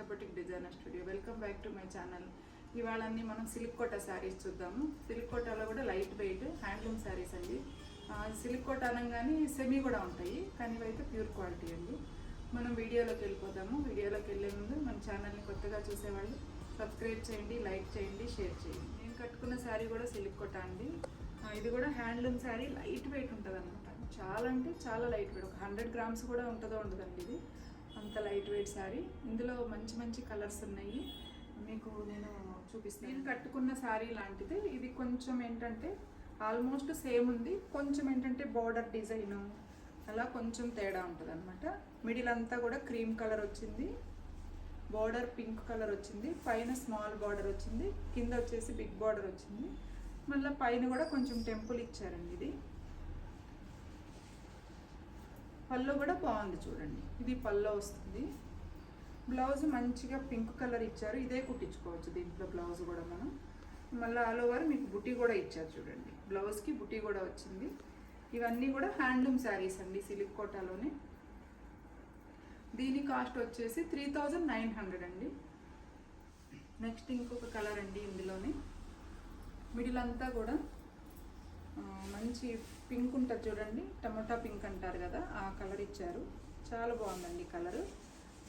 Asha designer studio. Welcome back to my channel ఇవాళ అన్ని మనం సిల్క్ కోట శారీస్ చూద్దాము. సిల్క్ కోటాలో కూడా లైట్ వెయిట్ హ్యాండ్లూమ్ శారీస్ అండి. సిల్క్ కోట అనగానే సెమీ కూడా ఉంటాయి కానీ ఇవైతే ప్యూర్ క్వాలిటీ అండి. మనం వీడియోలోకి వెళ్ళిపోదాము. వీడియోలోకి వెళ్ళే ముందు మన ఛానల్ని కొత్తగా చూసేవాళ్ళు సబ్స్క్రైబ్ చేయండి లైక్ చేయండి షేర్ చేయండి. నేను కట్టుకున్న శారీ కూడా సిల్క్ కోట అండి. ఇది కూడా హ్యాండ్లూమ్ శారీ లైట్ వెయిట్ ఉంటుంది అనమాట చాలా అంటే చాలా లైట్ వెయిట్. ఒక హండ్రెడ్ గ్రామ్స్ కూడా ఉంటుందో ఉండదండి ఇది. లైట్ వెయిట్ శారీ ఇందులో మంచి మంచి కలర్స్ ఉన్నాయి. మీకు నేను చూపిస్తాను. నేను కట్టుకున్న శారీ లాంటిది. ఇది కొంచెం ఏంటంటే ఆల్మోస్ట్ సేమ్ ఉంది. కొంచెం ఏంటంటే బార్డర్ డిజైను అలా కొంచెం తేడా ఉంటుంది అనమాట మిడిల్ అంతా కూడా క్రీమ్ కలర్ వచ్చింది. బార్డర్ పింక్ కలర్ వచ్చింది. పైన స్మాల్ బార్డర్ వచ్చింది. కింద వచ్చేసి బిగ్ బార్డర్ వచ్చింది. మళ్ళీ పైన కూడా కొంచెం టెంపుల్ ఇచ్చారండి ఇది. పళ్ళు కూడా బాగుంది చూడండి. ఇది పళ్ళు వస్తుంది. బ్లౌజ్ మంచిగా పింక్ కలర్ ఇచ్చారు. ఇదే కుట్టించుకోవచ్చు దీంట్లో బ్లౌజ్ కూడా మనం. మళ్ళీ ఆల్ ఓవర్ మీకు బుటీ కూడా ఇచ్చారు చూడండి. బ్లౌజ్కి బుటీ కూడా వచ్చింది. ఇవన్నీ కూడా హ్యాండ్లూమ్ శారీస్ అండి సిలిక్ కోటాలోనే. దీని కాస్ట్ వచ్చేసి త్రీ థౌజండ్ నైన్ హండ్రెడ్ అండి. నెక్స్ట్ ఇంకొక కలర్ అండి ఇందులోనే. మిడిల్ అంతా కూడా మంచి పింక్ ఉంటుంది చూడండి టమాటా పింక్ అంటారు కదా ఆ కలర్ ఇచ్చారు. చాలా బాగుందండి కలర్.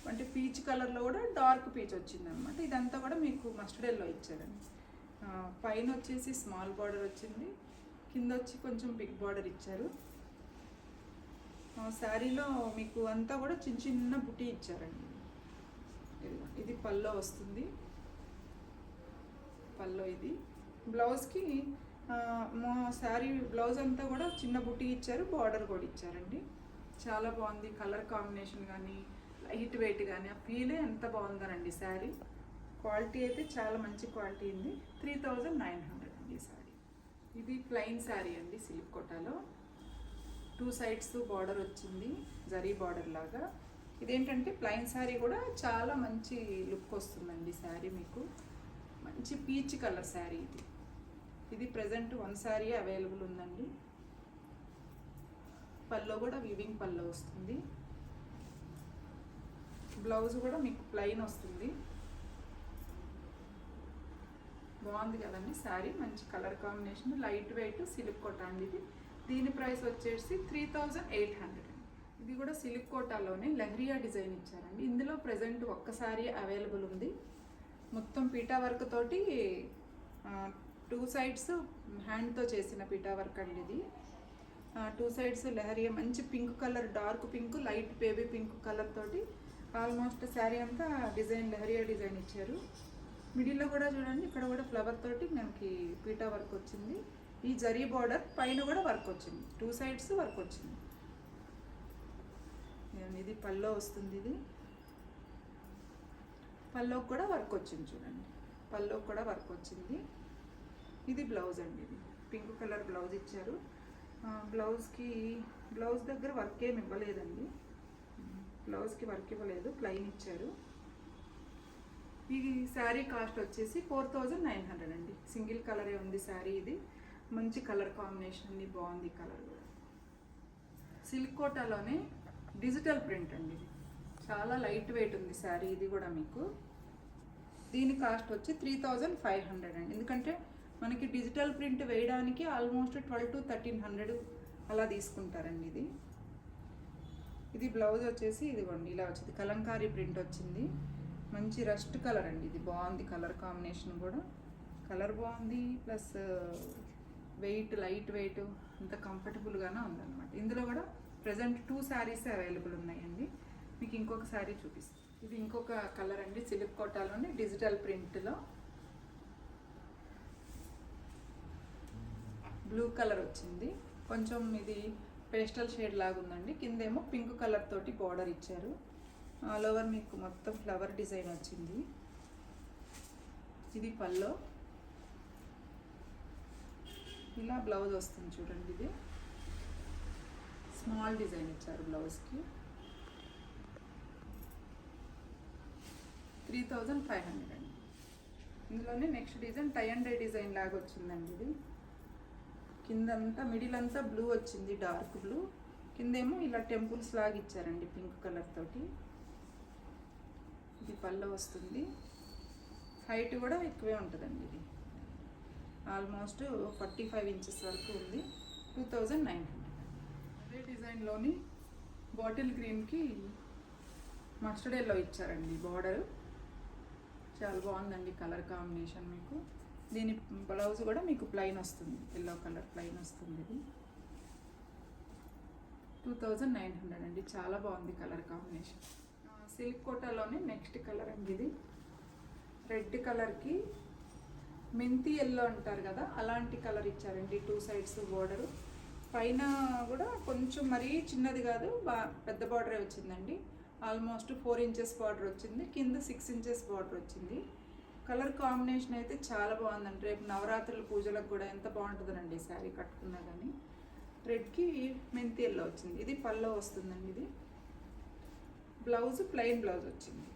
అంటే పీచ్ కలర్లో కూడా డార్క్ పీచ్ వచ్చిందనమాట. ఇదంతా కూడా మీకు మస్టర్డ్ ఎల్లో ఇచ్చారండి. పైన వచ్చేసి స్మాల్ బార్డర్ వచ్చింది. కింద వచ్చి కొంచెం బిగ్ బార్డర్ ఇచ్చారు. శారీలో మీకు అంతా కూడా చిన్న చిన్న బుటీ ఇచ్చారండి. ఇది పల్లో వస్తుంది. పల్లో ఇది. బ్లౌజ్కి మా శారీ బ్లౌజ్ అంతా కూడా చిన్న బుట్టి ఇచ్చారు బార్డర్ కూడా ఇచ్చారండి. చాలా బాగుంది. కలర్ కాంబినేషన్ కానీ లైట్ వెయిట్ కానీ ఆ ఫీలే ఎంత బాగుందనండి శారీ. క్వాలిటీ అయితే చాలా మంచి క్వాలిటీ ఉంది. త్రీ థౌజండ్ నైన్ హండ్రెడ్ అండి శారీ. ఇది ప్లెయిన్ శారీ అండి సిల్క్ కోటాలో టూ సైడ్స్ బార్డర్ వచ్చింది జరీ బార్డర్ లాగా. ఇదేంటంటే ప్లెయిన్ శారీ కూడా చాలా మంచి లుక్ వస్తుందండి శారీ మీకు. మంచి పీచ్ కలర్ శారీ ఇది. ఇది ప్రజెంట్ వన్ శారీ అవైలబుల్ ఉందండి. పల్లో కూడా వివింగ్ పల్లో వస్తుంది. బ్లౌజ్ కూడా మీకు ప్లెయిన్ వస్తుంది. బాగుంది కదండి శారీ మంచి colour combination light weight silk Kota అండి ఇది. దీని ప్రైస్ వచ్చేసి త్రీ థౌజండ్ ఎయిట్ హండ్రెడ్ ఇది కూడా సిలిక్ కోటాలోనే లహరియా డిజైన్ ఇచ్చారండి. ఇందులో ప్రజెంట్ ఒక్క శారీ అవైలబుల్ ఉంది. మొత్తం పీటా వర్క్ తోటి టూ సైడ్స్ హ్యాండ్తో చేసిన పీటా వర్క్ అండి ఇది. టూ సైడ్స్ లహరియా మంచి pink colour dark pink light baby pink colour తోటి ఆల్మోస్ట్ శారీ అంతా డిజైన్ లహరియా డిజైన్ ఇచ్చారు. మిడిల్లో కూడా చూడండి ఇక్కడ కూడా ఫ్లవర్ తోటి మనకి పీటా వర్క్ వచ్చింది. ఈ జరీ బార్డర్ పైన కూడా వర్క్ వచ్చింది. టూ సైడ్స్ వర్క్ వచ్చింది. ఇది పల్లో వస్తుంది ఇది. పల్లోకి కూడా వర్క్ వచ్చింది చూడండి. పల్లోకి కూడా వర్క్ వచ్చింది. ఇది బ్లౌజ్ అండి ఇది. పింక్ కలర్ బ్లౌజ్ ఇచ్చారు. బ్లౌజ్కి బ్లౌజ్ దగ్గర వర్క్ ఏమి ఇవ్వలేదండి. బ్లౌజ్కి వర్క్ ఇవ్వలేదు ప్లెయిన్ ఇచ్చారు. ఈ శారీ కాస్ట్ వచ్చేసి ఫోర్ థౌజండ్ నైన్ హండ్రెడ్ అండి. సింగిల్ కలరే ఉంది శారీ ఇది. మంచి కలర్ కాంబినేషన్ ఉంది బాగుంది కలర్ కూడా. సిల్క్ కోటాలోనే డిజిటల్ ప్రింట్ అండి ఇది. చాలా లైట్ వెయిట్ ఉంది శారీ ఇది కూడా మీకు. దీని కాస్ట్ వచ్చి త్రీ థౌజండ్ ఫైవ్ హండ్రెడ్ అండి. ఎందుకంటే మనకి డిజిటల్ ప్రింట్ వేయడానికి almost twelve to thirteen hundred అలా తీసుకుంటారండి ఇది. ఇది బ్లౌజ్ వచ్చేసి ఇదిగోండి ఇలా వచ్చింది. కలంకారీ ప్రింట్ వచ్చింది. మంచి రస్ట్ కలర్ అండి ఇది. బాగుంది కలర్ కాంబినేషన్ కూడా. కలర్ బాగుంది ప్లస్ వెయిట్ లైట్ వెయిట్ అంత కంఫర్టబుల్గానే ఉందన్నమాట. ఇందులో కూడా ప్రజెంట్ టూ శారీస్ అవైలబుల్ ఉన్నాయండి. మీకు ఇంకొక శారీ చూపిస్తాను ఇది ఇంకొక కలర్ అండి. సిల్క్ కోటాలోని డిజిటల్ ప్రింట్లో బ్లూ కలర్ వచ్చింది. కొంచెం ఇది పేస్టల్ షేడ్ లాగా ఉందండి. కిందేమో పింక్ కలర్ తోటి బార్డర్ ఇచ్చారు. ఆల్ ఓవర్ మీకు మొత్తం ఫ్లవర్ డిజైన్ వచ్చింది. ఇది పల్లో ఇలా బ్లౌజ్ వస్తుంది చూడండి ఇది. స్మాల్ డిజైన్ ఇచ్చారు బ్లౌజ్కి త్రీ థౌజండ్ ఫైవ్ హండ్రెడ్ అండి. ఇందులోనే next design tie and dye design లాగా వచ్చిందండి ఇది. కిందంతా మిడిల్ అంతా బ్లూ వచ్చింది డార్క్ బ్లూ. కిందేమో ఇలా టెంపుల్స్ లాగా ఇచ్చారండి పింక్ కలర్ తోటి. ఇది పళ్ళ వస్తుంది. హైట్ కూడా ఎక్కువే ఉంటుందండి ఇది. ఆల్మోస్ట్ ఫార్టీ ఫైవ్ ఇంచెస్ వరకు ఉంది. Two thousand nine hundred. అదే డిజైన్లోని బాటిల్ గ్రీన్కి మస్టర్డ్ ఎల్లో ఇచ్చారండి బార్డర్. చాలా బాగుందండి కలర్ కాంబినేషన్ మీకు. దీని బ్లౌజ్ కూడా మీకు ప్లైన్ వస్తుంది. ఎల్లో కలర్ ప్లైన్ వస్తుంది ఇది. టూ థౌజండ్ నైన్ హండ్రెడ్ అండి. చాలా బాగుంది కలర్ కాంబినేషన్. సిల్క్ కోటాలోనే నెక్స్ట్ కలర్ అండి ఇది. రెడ్ కలర్కి మెంతి ఎల్లో అంటారు కదా అలాంటి కలర్ ఇచ్చారండి టూ సైడ్స్ బోర్డరు. పైన కూడా కొంచెం మరీ చిన్నది కాదు బా పెద్ద బార్డరే వచ్చిందండి. ఆల్మోస్ట్ ఫోర్ ఇంచెస్ బార్డర్ వచ్చింది. కింద సిక్స్ ఇంచెస్ బార్డర్ వచ్చింది. కలర్ కాంబినేషన్ అయితే చాలా బాగుందండి. రేపు నవరాత్రుల పూజలకు కూడా ఎంత బాగుంటుందండి శారీ కట్టుకున్నా కానీ రెడ్కి మెంతి ఎల్లో వచ్చింది. ఇది పల్లో వస్తుందండి ఇది. బ్లౌజ్ ప్లెయిన్ బ్లౌజ్ వచ్చింది.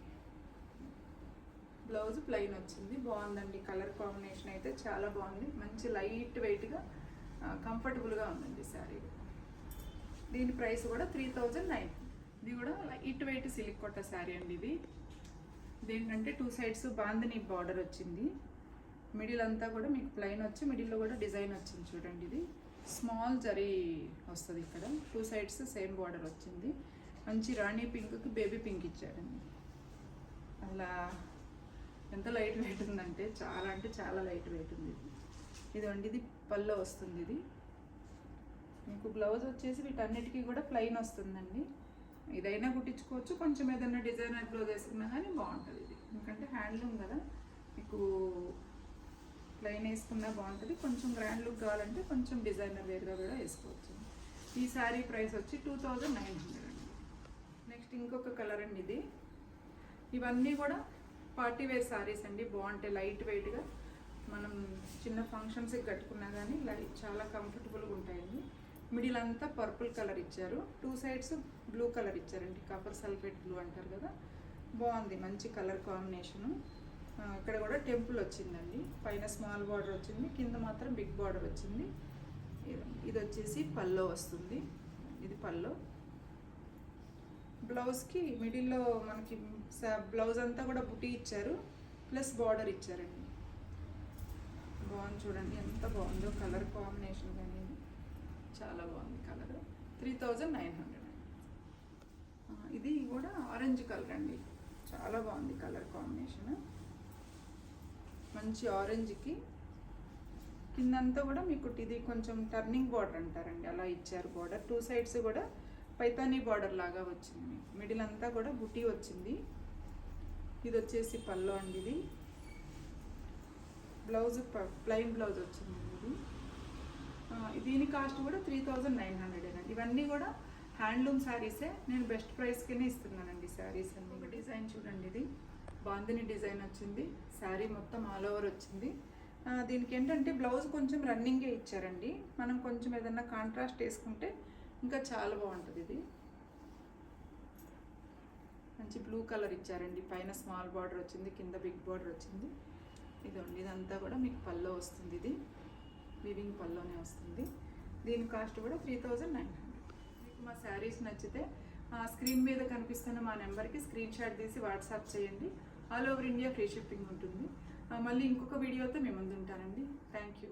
బ్లౌజ్ ప్లెయిన్ వచ్చింది. బాగుందండి. కలర్ కాంబినేషన్ అయితే చాలా బాగుంది. మంచి లైట్ వెయిట్గా కంఫర్టబుల్గా ఉందండి శారీ. దీని ప్రైస్ కూడా త్రీ థౌజండ్ నైన్. ఇది కూడా లైట్ వెయిట్ సిల్క్ కొట్ట శారీ అండి ఇది. దేంటంటే టూ సైడ్స్ బాందని బార్డర్ వచ్చింది. మిడిల్ అంతా కూడా మీకు ప్లెయిన్ వచ్చి మిడిల్లో కూడా డిజైన్ వచ్చింది చూడండి ఇది. స్మాల్ జరీ వస్తుంది ఇక్కడ. టూ సైడ్స్ సేమ్ బార్డర్ వచ్చింది. మంచి రాణి పింక్కి బేబీ పింక్ ఇచ్చారండి. అలా ఎంత లైట్ వెయిట్ ఉందంటే చాలా అంటే చాలా లైట్ వెయిట్ ఉంది ఇది. ఇదండి ఇది పళ్ళు వస్తుంది ఇది. మీకు బ్లౌజ్ వచ్చేసి వీటన్నిటికీ కూడా ప్లెయిన్ వస్తుందండి. ఇదైనా కుట్టించుకోవచ్చు. కొంచెం ఏదైనా డిజైనర్ బ్లౌజ్ వేసుకున్నా కానీ బాగుంటుంది ఇది. ఎందుకంటే హ్యాండ్లూమ్ కదా. మీకు ప్లెయిన్ వేసుకున్నా బాగుంటుంది. కొంచెం గ్రాండ్ లుక్ కావాలంటే కొంచెం డిజైనర్ వేర్గా కూడా వేసుకోవచ్చు. ఈ శారీ ప్రైస్ వచ్చి టూ థౌజండ్ నైన్ హండ్రెడ్ అండి. నెక్స్ట్ ఇంకొక కలర్ అండి ఇది. ఇవన్నీ కూడా పార్టీ వేర్ శారీస్ అండి. బాగుంటాయి. లైట్ వెయిట్గా మనం చిన్న ఫంక్షన్స్కి కట్టుకున్నా కానీ లైట్ చాలా కంఫర్టబుల్గా ఉంటాయండి. మిడిల్ అంతా పర్పుల్ కలర్ ఇచ్చారు. టూ సైడ్స్ బ్లూ కలర్ ఇచ్చారండి. కాపర్ సల్ఫేట్ బ్లూ అంటారు కదా. బాగుంది. మంచి కలర్ కాంబినేషను. ఇక్కడ కూడా టెంపుల్ వచ్చిందండి. పైన స్మాల్ బార్డర్ వచ్చింది. కింద మాత్రం బిగ్ బార్డర్ వచ్చింది. ఇది- వచ్చేసి పల్లో వస్తుంది. ఇది పల్లో. బ్లౌజ్కి మిడిల్లో మనకి బ్లౌజ్ అంతా కూడా బుటీ ఇచ్చారు. ప్లస్ బార్డర్ ఇచ్చారండి. బాగుంది చూడండి. ఎంత బాగుందో కలర్ కాంబినేషన్ కానీ చాలా బాగుంది colour. Three thousand nine hundred. ఇది కూడా ఆరెంజ్ కలర్ అండి. చాలా బాగుంది కలర్ కాంబినేషన్ మంచి ఆరెంజ్కి కిందంతా కూడా మీకు ఇది కొంచెం టర్నింగ్ బార్డర్ అంటారండి. అలా ఇచ్చారు బార్డర్ టూ సైడ్స్ కూడా పైతానీ బార్డర్ లాగా వచ్చింది. మీకు మిడిల్ అంతా కూడా బుటీ వచ్చింది. ఇది వచ్చేసి పళ్ళు అండి ఇది. బ్లౌజ్ ప్లెయిన్ బ్లౌజ్ వచ్చింది ఇది. దీని కాస్ట్ కూడా త్రీ థౌజండ్ నైన్ హండ్రెడ్ అండి. ఇవన్నీ కూడా హ్యాండ్లూమ్ శారీసే నేను బెస్ట్ ప్రైస్కినే ఇస్తున్నానండి శారీస్ అన్ని. ఒక డిజైన్ చూడండి ఇది. బాందిని డిజైన్ వచ్చింది. శారీ మొత్తం ఆల్ ఓవర్ వచ్చింది. దీనికి ఏంటంటే బ్లౌజ్ కొంచెం రన్నింగే ఇచ్చారండి. మనం కొంచెం ఏదన్నా కాంట్రాస్ట్ వేసుకుంటే ఇంకా చాలా బాగుంటుంది ఇది. మంచి బ్లూ కలర్ ఇచ్చారండి. పైన స్మాల్ బార్డర్ వచ్చింది కింద బిగ్ బార్డర్ వచ్చింది. ఇదండి ఇదంతా కూడా మీకు పల్లో వస్తుంది ఇది. వివింగ్ పల్లోనే వస్తుంది. దీని కాస్ట్ కూడా త్రీ థౌజండ్ నైన్ హండ్రెడ్. మా శారీస్ నచ్చితే ఆ స్క్రీన్ మీద కనిపిస్తున్న మా నెంబర్కి స్క్రీన్ షాట్ తీసి వాట్సాప్ చేయండి. All over India free shipping ఉంటుంది. మళ్ళీ ఇంకొక వీడియోతో మేము ముందు ఉంటానండి థ్యాంక్ యూ.